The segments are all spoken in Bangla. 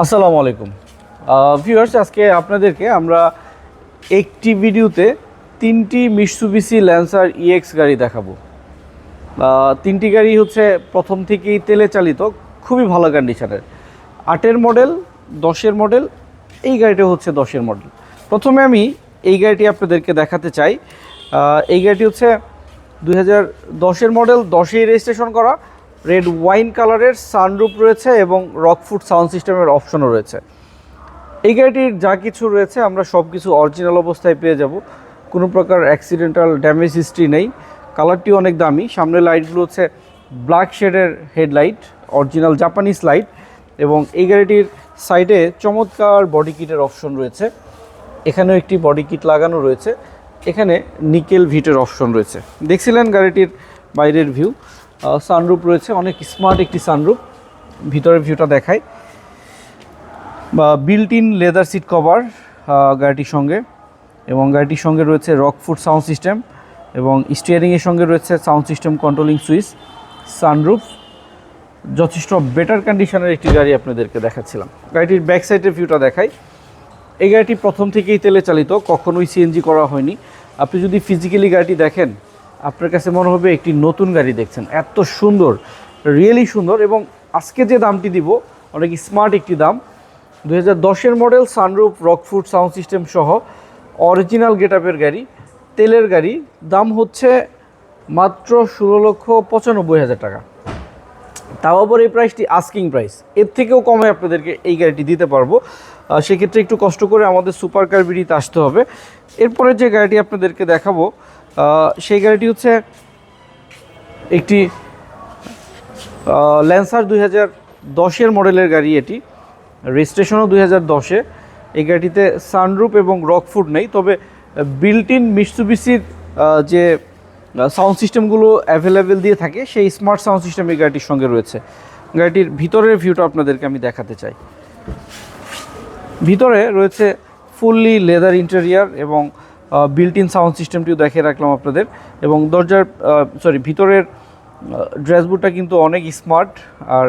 আসসালামু আলাইকুম। ভিউয়ার্স আজকে আপনাদেরকে আমরা একটি ভিডিওতে তিনটি মিটসুবিসি ল্যান্সার ইএক্স গাড়ি দেখাবো। তিনটি গাড়ি হচ্ছে প্রথম থেকেই তেলে চালিত, খুবই ভালো কন্ডিশনের আটের মডেল দশের মডেল এই গাড়িটা হচ্ছে দশের মডেল প্রথমে আমি এই গাড়িটি আপনাদেরকে দেখাতে চাই। এই গাড়িটি হচ্ছে দুই হাজার দশের মডেল দশেই রেজিস্ট্রেশন করা। রেড ওয়াইন কালারের সানরুপ রয়েছে এবং রকফুট সাউন্ড সিস্টেমের অপশনও রয়েছে। এই গাড়িটির যা কিছু রয়েছে, আমরা সব কিছু অরিজিনাল অবস্থায় পেয়ে যাব। কোনো প্রকার অ্যাক্সিডেন্টাল ড্যামেজ হিস্ট্রি নেই। কালারটি অনেক দামি। সামনে লাইটগুলো হচ্ছে ব্ল্যাক শেডের হেডলাইট অরিজিনাল জাপানিজ লাইট এবং এই গাড়িটির সাইডে চমৎকার বডি কিটের অপশন রয়েছে। এখানেও একটি বডি কিট লাগানো রয়েছে। এখানে নিকেল ভিটের অপশন রয়েছে। দেখছিলেন গাড়িটির বাইরের ভিউ সানরুপ রয়েছে, অনেক স্মার্ট একটি সানরুপ ভিতরের ভিউটা দেখায় বা built in leather seat cover গাড়িটির সঙ্গে। এবং গাড়িটির সঙ্গে রয়েছে রক রকফুট সাউন্ড সিস্টেম এবং স্টিয়ারিংয়ের সঙ্গে রয়েছে sound system controlling switch sunroof যথেষ্ট বেটার কন্ডিশনের একটি গাড়ি আপনাদেরকে দেখাচ্ছিলাম। গাড়িটির ব্যাক সাইডের ভিউটা দেখাই। এই গাড়িটি প্রথম থেকেই তেলে চালিত, কখনোই সিএনজি করা হয়নি। আপনি যদি ফিজিক্যালি গাড়িটি দেখেন আপনার কাছে মনে হবে একটি নতুন গাড়ি দেখছেন। এত সুন্দর রিয়েলি সুন্দর এবং আজকে যে দামটি দিব, অনেক স্মার্ট একটি দাম। দু হাজার model sunroof Rockford sound system সহ অরিজিনাল গেট গাড়ি, তেলের গাড়ি, দাম হচ্ছে মাত্র ষোলো লক্ষ পঁচানব্বই হাজার টাকা। তাও আবার এই প্রাইসটি আস্কিং প্রাইস এর থেকেও কমে আপনাদেরকে এই গাড়িটি দিতে পারব। সেক্ষেত্রে একটু কষ্ট করে আমাদের সুপার কার বিডিতে আসতে হবে। এরপরে যে গাড়িটি আপনাদেরকে দেখাবো সেই গাড়িটি হচ্ছে একটি ল্যান্সার দুই হাজার দশের মডেলের গাড়ি এটি। রেজিস্ট্রেশনও দুই হাজার দশে। এই গাড়িটিতে সানরুপ এবং রকফুড নেই, তবে বিল্ট ইন মিটসুবিসির যে সাউন্ড সিস্টেমগুলো অ্যাভেলেবেল দিয়ে থাকে, সেই স্মার্ট সাউন্ড সিস্টেম এই গাড়িটির সঙ্গে রয়েছে। গাড়িটির ভিতরের ভিউটা আপনাদেরকে আমি দেখাতে চাই। ভিতরে রয়েছে ফুললি লেদার ইন্টেরিয়ার এবং বিল্ট ইন সাউন্ড সিস্টেমটিও দেখিয়ে রাখলাম আপনাদের। এবং দরজার সরি ভিতরের ড্রেসবোর্ডটা কিন্তু অনেক স্মার্ট আর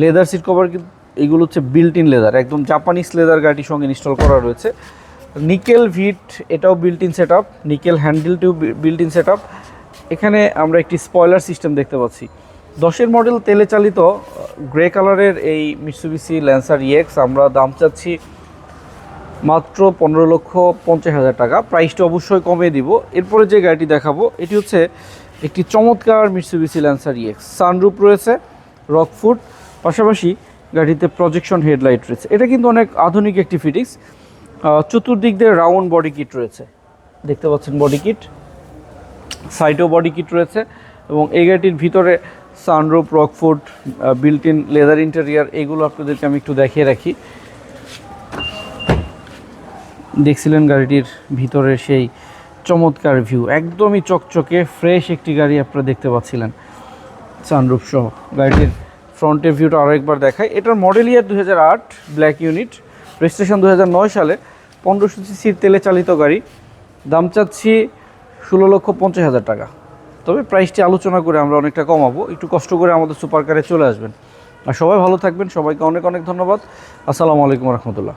লেদার সিট কভার কিন্তু, এগুলো হচ্ছে বিল্ট ইন লেদার একদম জাপানিজ লেদার গাড়ির সঙ্গে ইনস্টল করা রয়েছে। নিকেল ভিট এটাও built in set up nickel হ্যান্ডেলটিও built in set up এখানে আমরা একটি স্পয়লার সিস্টেম দেখতে পাচ্ছি। দশের মডেল তেলে চালিত গ্রে কালারের এই মিটসুবিসি ল্যান্সার ইএক্স আমরা দাম চাচ্ছি মাত্র পনেরো লক্ষ পঞ্চাশ হাজার টাকা। প্রাইসটা অবশ্যই কমিয়ে দিব। এরপরে যে গাড়িটি দেখাবো, এটি হচ্ছে একটি চমৎকার মিটসুবিসি ল্যান্সার ইএক্স সানরুপ রয়েছে রকফুট পাশাপাশি গাড়িতে প্রজেকশন হেডলাইট রয়েছে। এটা কিন্তু অনেক আধুনিক একটি ফিটিংস চতুর্দিক দিয়ে রাউন্ড বডি কিট রয়েছে। দেখতে পাচ্ছেন বডি কিট সাইডেও বডি কিট রয়েছে এবং এই গাড়িটির ভিতরে sunroof Rockford built in leather interior এগুলো আপনাদেরকে আমি একটু দেখিয়ে রাখি। দেখছিলেন গাড়িটির ভিতরে সেই চমৎকার ভিউ একদমই চকচকে ফ্রেশ একটি গাড়ি আপনারা দেখতে পাচ্ছিলেন সানরুফ সহ। গাড়িটির ফ্রন্টের ভিউটা আরও একবার দেখায় এটার মডেল ইয়ার দু ব্ল্যাক ইউনিট রেজিস্ট্রেশন দু হাজার নয় সালে, পনেরোশো সিসির তেলে চালিত গাড়ি। দাম চাচ্ছি ষোলো লক্ষ পঞ্চাশ হাজার টাকা। তবে প্রাইসটি আলোচনা করে আমরা অনেকটা কমাবো। একটু কষ্ট করে আমাদের সুপার কারে চলে আসবেন। আর সবাই ভালো থাকবেন। সবাইকে অনেক অনেক ধন্যবাদ। আসসালামু আলাইকুম রহমতুল্লাহ।